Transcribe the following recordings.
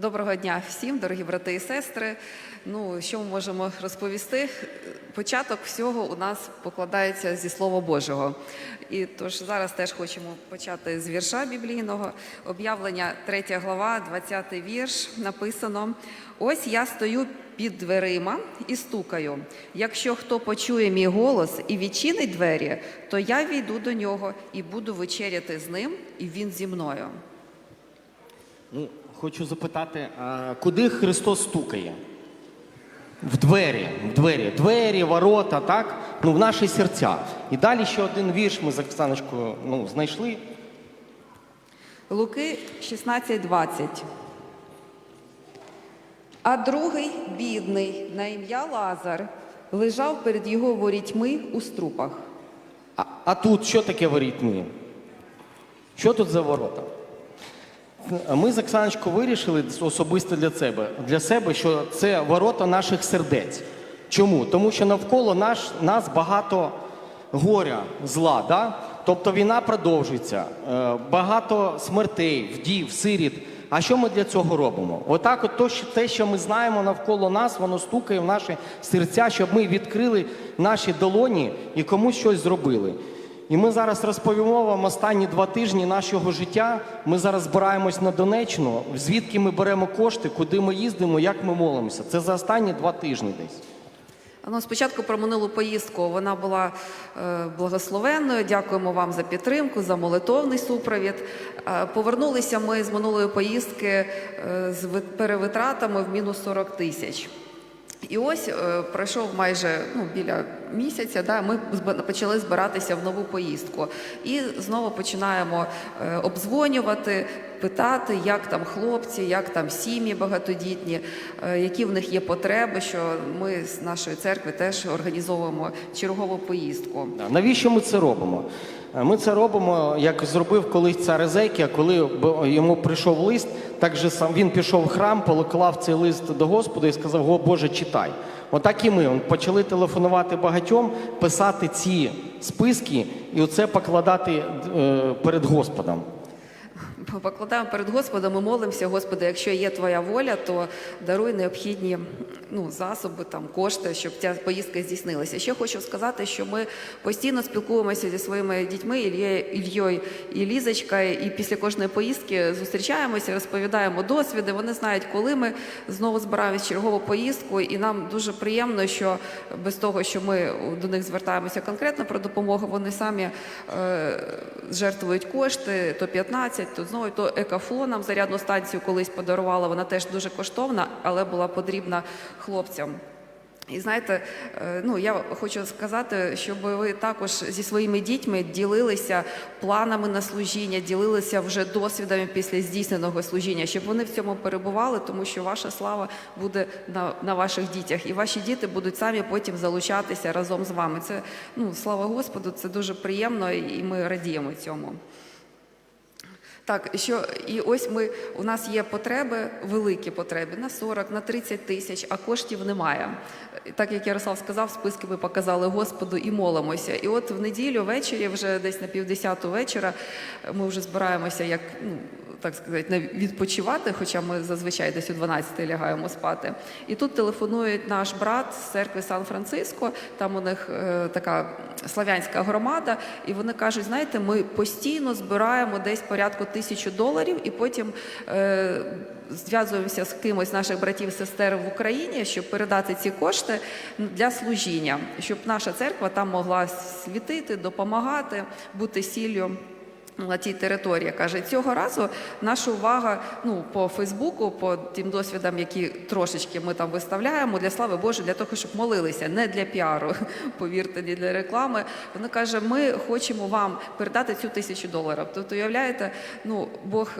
Доброго дня всім, дорогі брати і сестри. Ну, що ми можемо розповісти? Початок всього у нас покладається зі Слова Божого. І тож зараз теж хочемо почати з вірша біблійного. Об'явлення 3 глава, 20 вірш. Написано: Ось я стою під дверима і стукаю. Якщо хто почує мій голос і відчинить двері, то я війду до нього і буду вечеряти з ним, і він зі мною. Ну, хочу запитати, а куди Христос стукає? В двері, в двері, двері, ворота, так? Ну, в наші серця. І далі ще один вірш ми з Оксаночкою ну, знайшли. Луки 16:20. А другий, бідний, на ім'я Лазар, лежав перед його ворітьми у струпах. А, а тут що таке ворітьми? Що тут за ворота? Ми з Оксаночкою вирішили особисто для себе, для себе, що це ворота наших сердець. Чому? Тому що навколо наш, нас багато горя, зла. Да? Тобто війна продовжується, е, багато смертей, вдів, сиріт. А що ми для цього робимо? Отак, от то, те, що ми знаємо навколо нас, воно стукає в наші серця, щоб ми відкрили наші долоні і комусь щось зробили. І ми зараз розповімо вам останні два тижні нашого життя. Ми зараз збираємось на Донеччину, звідки ми беремо кошти, куди ми їздимо, як ми молимося. Це за останні два тижні десь. Ну, спочатку про минулу поїздку. Вона була е, благословенною. Дякуємо вам за підтримку, за молитовний супровід. Е, повернулися ми з минулої поїздки е, з ви- перевитратами в мінус 40 тисяч. І ось е, пройшов майже ну, біля місяця. Да, ми почали збиратися в нову поїздку. І знову починаємо е, обдзвонювати, питати, як там хлопці, як там сім'ї багатодітні, е, які в них є потреби. Що ми з нашої церкви теж організовуємо чергову поїздку. Навіщо ми це робимо? Ми це робимо, як зробив колись цар Езекія, коли йому прийшов лист, так же сам він пішов в храм, поклав цей лист до Господа і сказав: О Боже, читай. Отак і ми почали телефонувати багатьом, писати ці списки і оце покладати е, перед Господом. Покладаємо перед Господом і молимося, Господи, якщо є Твоя воля, то даруй необхідні ну, засоби, там, кошти, щоб ця поїздка здійснилася. Ще хочу сказати, що ми постійно спілкуємося зі своїми дітьми Ільєю, і Лізочкою, і після кожної поїздки зустрічаємося, розповідаємо досвіди. Вони знають, коли ми знову збираємося чергову поїздку, і нам дуже приємно, що без того, що ми до них звертаємося конкретно про допомогу, вони самі е, жертвують кошти, то 15, то знову то екафло нам зарядну станцію колись подарувала. Вона теж дуже коштовна, але була потрібна хлопцям. І знаєте, е, ну я хочу сказати, щоб ви також зі своїми дітьми ділилися планами на служіння, ділилися вже досвідами після здійсненого служіння, щоб вони в цьому перебували, тому що ваша слава буде на, на ваших дітях, і ваші діти будуть самі потім залучатися разом з вами. Це ну слава Господу, це дуже приємно, і ми радіємо цьому. Так, що і ось ми у нас є потреби, великі потреби на 40, на 30 тисяч, а коштів немає. Так як Ярослав сказав, списки ми показали Господу і молимося. І от в неділю ввечері, вже десь на півдесяту вечора, ми вже збираємося як. Ну, так сказати, не відпочивати, хоча ми зазвичай десь о 12 лягаємо спати. І тут телефонує наш брат з церкви Сан-Франциско, там у них е, така славянська громада, і вони кажуть: знаєте, ми постійно збираємо десь порядку тисячу доларів, і потім е, зв'язуємося з кимось наших братів сестер в Україні, щоб передати ці кошти для служіння, щоб наша церква там могла світити, допомагати, бути сіллю на тій території. Каже, цього разу наша увага ну, по Фейсбуку, по тим досвідам, які трошечки ми там виставляємо, для слави Божої, для того, щоб молилися, не для піару, повірте, не для реклами. Вона каже, ми хочемо вам передати цю тисячу доларів. Тобто, уявляєте, ну, Бог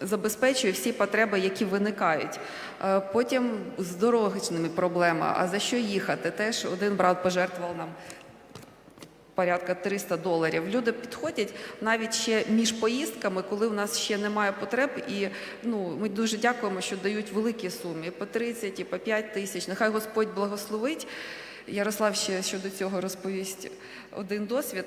забезпечує всі потреби, які виникають. Е, Потім з дорожніми проблема. А за що їхати? Теж один брат пожертвував нам порядка 300 доларів. Люди підходять навіть ще між поїздками, коли у нас ще немає потреб, і ну ми дуже дякуємо, що дають великі суми по 30, і по 5 тисяч. Нехай Господь благословить. Ярослав ще щодо цього розповість один досвід.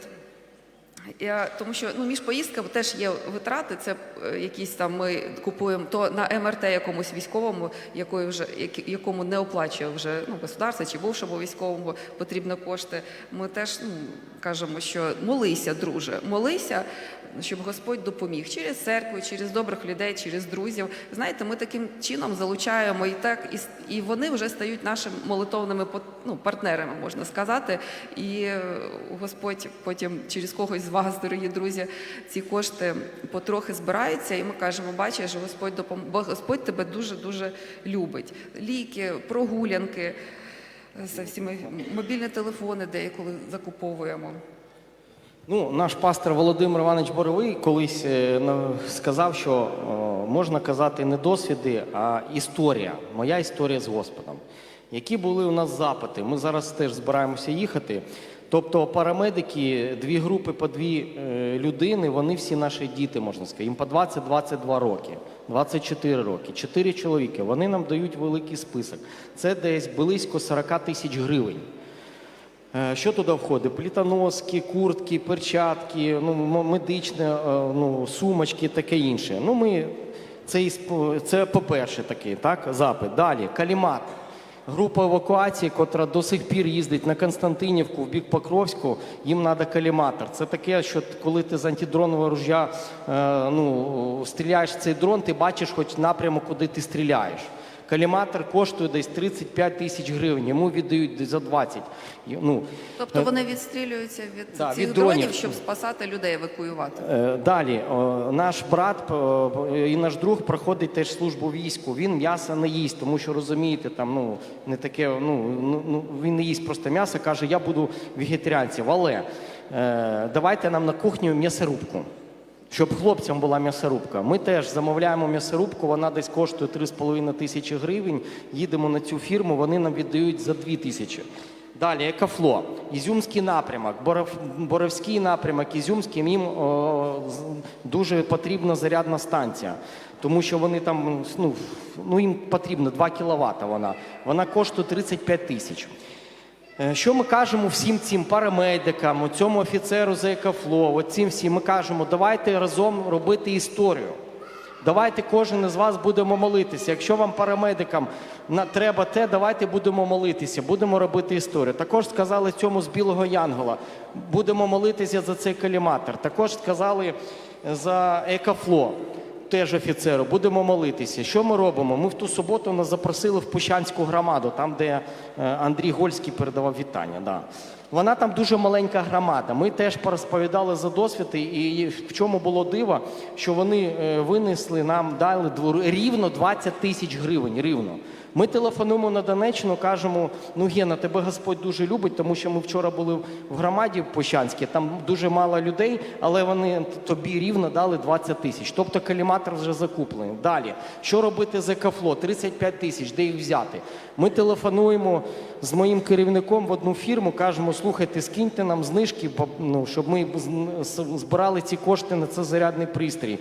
Я, тому що ну, між поїздками теж є витрати. Це е, якісь там ми купуємо то на МРТ якомусь військовому, якої вже якому не оплачує вже ну, государство чи бувшому військовому потрібно кошти. Ми теж ну, кажемо, що молися, друже, молися, щоб Господь допоміг через церкву, через добрих людей, через друзів. Знаєте, ми таким чином залучаємо і так, і, і вони вже стають нашими молитовними ну, партнерами, можна сказати. І е, Господь потім через когось з вас, дорогі друзі, ці кошти потрохи збираються, і ми кажемо, бачиш, Господь допом... Господь тебе дуже дуже любить. Ліки, прогулянки. е, Це мобільні телефони деяколи закуповуємо. Ну, наш пастор Володимир Іванович Боровий колись е, сказав, що можна казати не досвіди, а історія. Моя історія з Господом. Які були у нас запити? Ми зараз теж збираємося їхати. Тобто парамедики, дві групи по дві е, людини, вони всі наші діти, можна сказати. Їм по 20-22 роки, 24 роки, 4 чоловіки. Вони нам дають великий список. Це десь близько 40 тисяч гривень. Е, Що туди входить? Плітоноски, куртки, перчатки, ну, медичне, е, ну, сумочки, таке інше. Ну, ми, це, це по-перше такий так, запит. Далі, калімат. Група евакуації, котра до сих пір їздить на Константинівку в бік Покровську, їм треба каліматор. Це таке, що коли ти з антидронового ружя е, ну, стріляєш цей дрон, ти бачиш хоч напрямок, куди ти стріляєш. Каліматор коштує десь 35 тисяч гривень, йому віддають десь за 20. Ну, Тобто вони відстрілюються від Да, цих від дронів, дронів. щоб спасати людей, евакуювати. Е, Далі, наш брат е, і наш друг проходить теж службу війську. Він м'яса не їсть, тому що розумієте, там ну не таке. Ну, ну, ну він не їсть просто м'ясо. каже, я буду вегетаріанцем. Але е, давайте нам на кухню м'ясорубку. Щоб хлопцям була м'ясорубка. Ми теж замовляємо м'ясорубку, вона десь коштує 3,5 тисячі гривень. Їдемо на цю фірму, вони нам віддають за 2 тисячі. Далі екафло, Ізюмський напрямок, Боров, Боровський напрямок, Ізюмський їм о, дуже потрібна зарядна станція, тому що вони там ну, ну їм потрібно 2 кВт вона. Вона коштує 35 тисяч. Е, Що ми кажемо всім цим парамедикам, цьому офіцеру от цим всім ми кажемо, давайте разом робити історію. Давайте кожен із вас будемо молитися. Якщо вам парамедикам треба те, давайте будемо молитися, будемо робити історію. Також сказали цьому з білого Янгола, будемо молитися за цей каліматор. Також сказали за екафло. Теж офіцеру, будемо молитися. Що ми робимо? Ми в ту суботу нас запросили в Пущанську громаду, там, де е, Андрій Гольський передавав вітання. Да. Вона там дуже маленька громада. Ми теж порозповідали за досвід, і- в чому було диво, що вони е, винесли нам, дали двору рівно 20 тисяч гривень. Рівно. Ми телефонуємо на Донеччину, кажемо: ну Гена, тебе Господь дуже любить, тому що ми вчора були в громаді в Пощанській, там дуже мало людей, але вони тобі рівно дали 20 тисяч. Тобто каліматор вже закуплений. Далі, що робити з екафло? 35 тисяч, де їх взяти? Ми телефонуємо з моїм керівником в одну фірму, кажемо, слухайте, скиньте нам знижки, ну, щоб ми збирали ці кошти на це зарядний пристрій.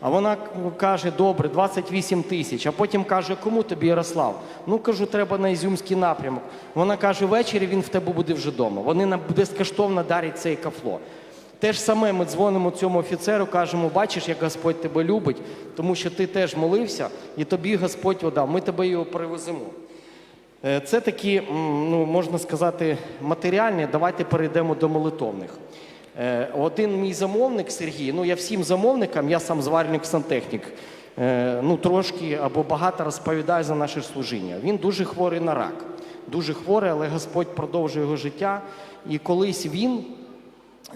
А вона каже, добре, 28 тисяч. А потім каже, кому тобі Ярослав? Ну кажу, треба на Ізюмський напрямок. Вона каже, ввечері він в тебе буде вже вдома. Вони нам безкоштовно дарять цей кафло. Те ж саме ми дзвонимо цьому офіцеру, кажемо, бачиш, як Господь тебе любить, тому що ти теж молився, і тобі Господь одав. Ми тебе його привеземо. Е, Це такі, ну можна сказати, матеріальні. Давайте перейдемо до молитовних. Е, Один мій замовник Сергій, ну я всім замовникам, я сам зварник сантехнік, е, ну трошки або багато розповідаю за наше служіння. Він дуже хворий на рак, дуже хворий, але Господь продовжує його життя. І колись він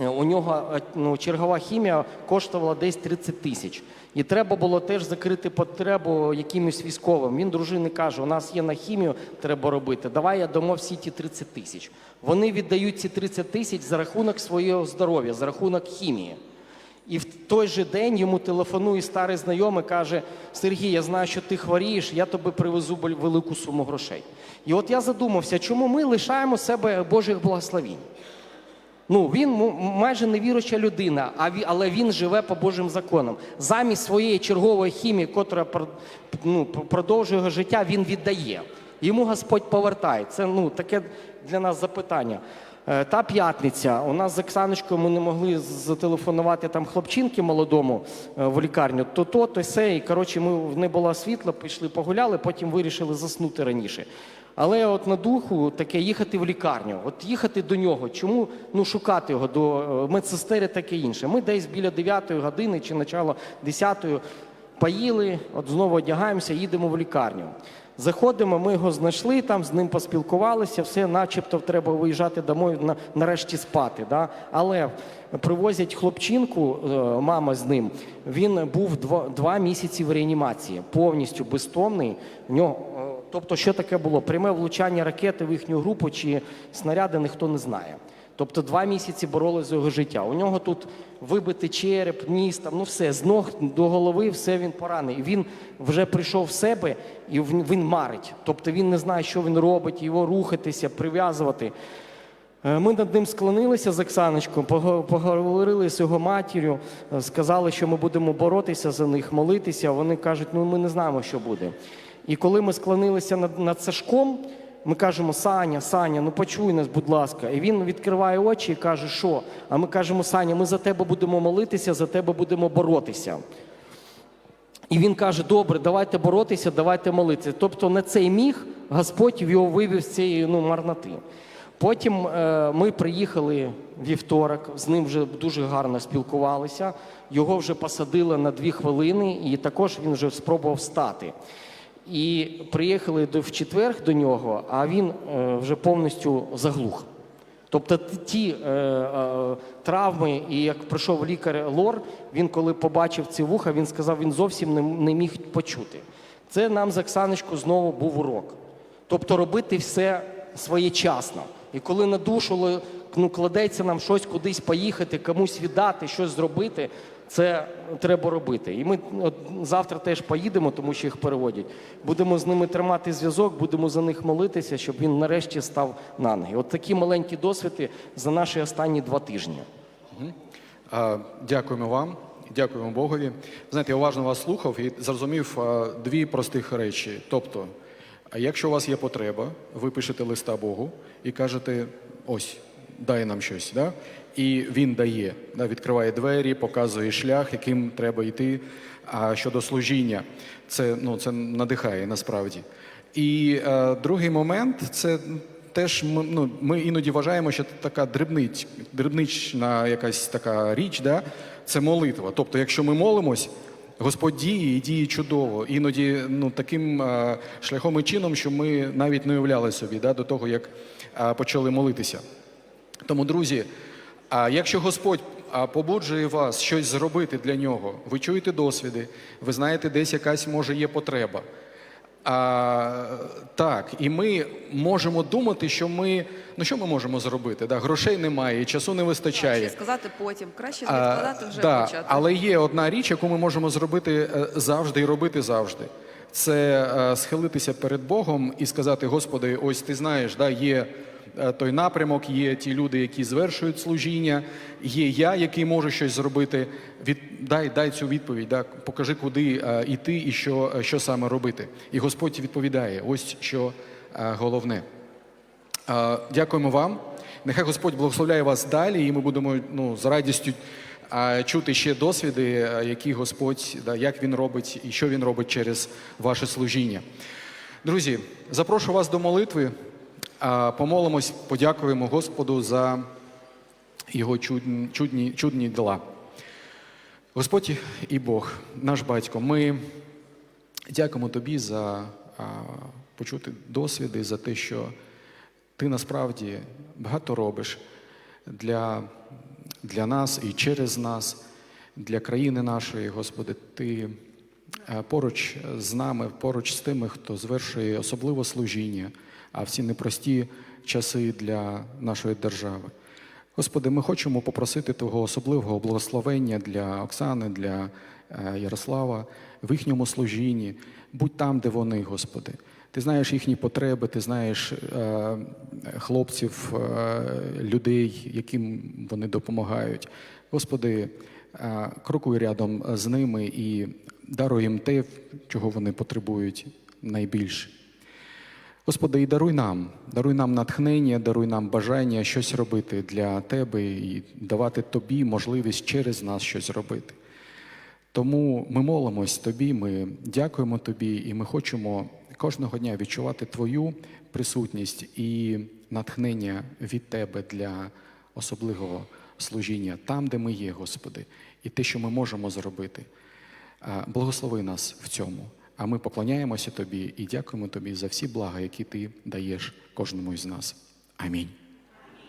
У нього е, ну, чергова хімія коштувала десь 30 тисяч. І треба було теж закрити потребу якимось військовим. Він дружині каже: у нас є на хімію, треба робити. Давай я дамо всі ті 30 тисяч. Вони віддають ці 30 тисяч за рахунок свого здоров'я, за рахунок хімії. І в той же день йому телефонує старий знайомий, каже: Сергій, я знаю, що ти хворієш, я тобі привезу велику суму грошей. І от я задумався, чому ми лишаємо себе Божих благословінь. Ну, він майже невіруча людина, але він живе по Божим законам. Замість своєї чергової хімії, котра ну, продовжує його життя, він віддає. Йому Господь повертає. Це ну, таке для нас запитання. Е, Та п'ятниця. У нас з Оксаночкою ми не могли зателефонувати там хлопчинки молодому е, в лікарню. То то, то се. І коротше, ми не було світла, пішли погуляли, потім вирішили заснути раніше. Але от на духу таке їхати в лікарню, от їхати до нього. Чому ну шукати його до е, медсестери, таке інше. Ми десь біля 9 години чи начало 10 поїли, от знову одягаємося, їдемо в лікарню. Заходимо, ми його знайшли, там з ним поспілкувалися, все, начебто треба виїжджати домой на, нарешті спати. Да? Але привозять хлопчинку, е, мама з ним. Він був два, два місяці в реанімації, повністю безтомний. В нього, тобто, що таке було? Пряме влучання ракети в їхню групу чи снаряди ніхто не знає. Тобто два місяці боролися за його життя. У нього тут вибитий череп, ніс, там, ну все, з ног до голови, все він поранений. Він вже прийшов в себе і він, марить. Тобто він не знає, що він робить, його рухатися, прив'язувати. Е, Ми над ним склонилися з Оксаночкою, поговорили з його матір'ю, е, сказали, що ми будемо боротися за них, молитися. Вони кажуть, ну ми не знаємо, що буде. І коли ми склонилися над, над Сашком, ми кажемо, Саня, Саня, ну почуй нас, будь ласка. І він відкриває очі і каже, що? А ми кажемо, Саня, ми за тебе будемо молитися, за тебе будемо боротися. І він каже: добре, давайте боротися, давайте молитися. Тобто на цей міг Господь його вивів з цієї ну, марноти. Потім е, ми приїхали вівторок, з ним вже дуже гарно спілкувалися. Його вже посадили на дві хвилини, і також він вже спробував встати. І приїхали в четвер до нього, а він е, вже повністю заглух. Тобто ті е, е, травми, і як прийшов лікар Лор, він коли побачив ці вуха, він сказав, він зовсім не, не міг почути. Це нам з Оксаночкою знову був урок. Тобто робити все своєчасно. І коли на душу ну, кладеться нам щось кудись поїхати, комусь віддати, щось зробити, це треба робити. І ми завтра теж поїдемо, тому що їх переводять. Будемо з ними тримати зв'язок, будемо за них молитися, щоб він нарешті став на ноги. От такі маленькі досвіди за наші останні два тижні. Дякуємо вам, дякуємо Богові. Знаєте, я уважно вас слухав і зрозумів дві простих речі. Тобто, якщо у вас є потреба, ви пишете листа Богу і кажете: ось, дай нам щось. Да? І він дає, да, відкриває двері, показує шлях, яким треба йти. А щодо служіння, це, ну, це надихає насправді. І е, другий момент це теж ну, ми іноді вважаємо, що це така дрібниць, дрібнична якась така річ, да? це молитва. Тобто, якщо ми молимось, Господь діє і діє чудово. Іноді ну, таким е, шляхом і чином, що ми навіть не уявляли собі да, до того, як е, почали молитися. Тому, друзі, а якщо Господь побуджує вас щось зробити для нього, ви чуєте досвіди, ви знаєте, десь якась може є потреба. А, так, і ми можемо думати, що ми ну що ми можемо зробити? Да, грошей немає, часу не вистачає. Краще сказати потім, краще відкладати вже да, почати. але є одна річ, яку ми можемо зробити е, завжди і робити завжди. Це е, схилитися перед Богом і сказати: Господи, ось ти знаєш, да, є той напрямок, є ті люди, які звершують служіння, є я, який можу щось зробити. Від, дай, дай цю відповідь, да, покажи, куди е, йти і що, е, що саме робити. І Господь відповідає: ось що е, головне. Е, Дякуємо вам. Нехай Господь благословляє вас далі, і ми будемо ну, з радістю е, чути ще досвіди, е, які Господь, да, як Він робить і що Він робить через ваше служіння. Друзі, запрошую вас до молитви. Помолимось, подякуємо Господу за його чудні, чудні, дела. Господь і Бог, наш батько, ми дякуємо тобі за почути досвіди, за те, що ти насправді багато робиш для, для нас і через нас, для країни нашої, Господи, Ти поруч з нами, поруч з тими, хто звершує особливе служіння, а в ці непрості часи для нашої держави. Господи, ми хочемо попросити Твого особливого благословення для Оксани, для е, Ярослава в їхньому служінні. Будь там, де вони, Господи. Ти знаєш їхні потреби, ти знаєш е, хлопців, е, людей, яким вони допомагають. Господи, е, крокуй рядом з ними і даруй їм те, чого вони потребують найбільше. Господи, і даруй нам, даруй нам натхнення, даруй нам бажання щось робити для Тебе і давати Тобі можливість через нас щось робити. Тому ми молимось Тобі, ми дякуємо Тобі, і ми хочемо кожного дня відчувати Твою присутність і натхнення від Тебе для особливого служіння там, де ми є, Господи, і те, що ми можемо зробити. Благослови нас в цьому. А ми поклоняємося Тобі і дякуємо Тобі за всі блага, які Ти даєш кожному із нас. Амінь.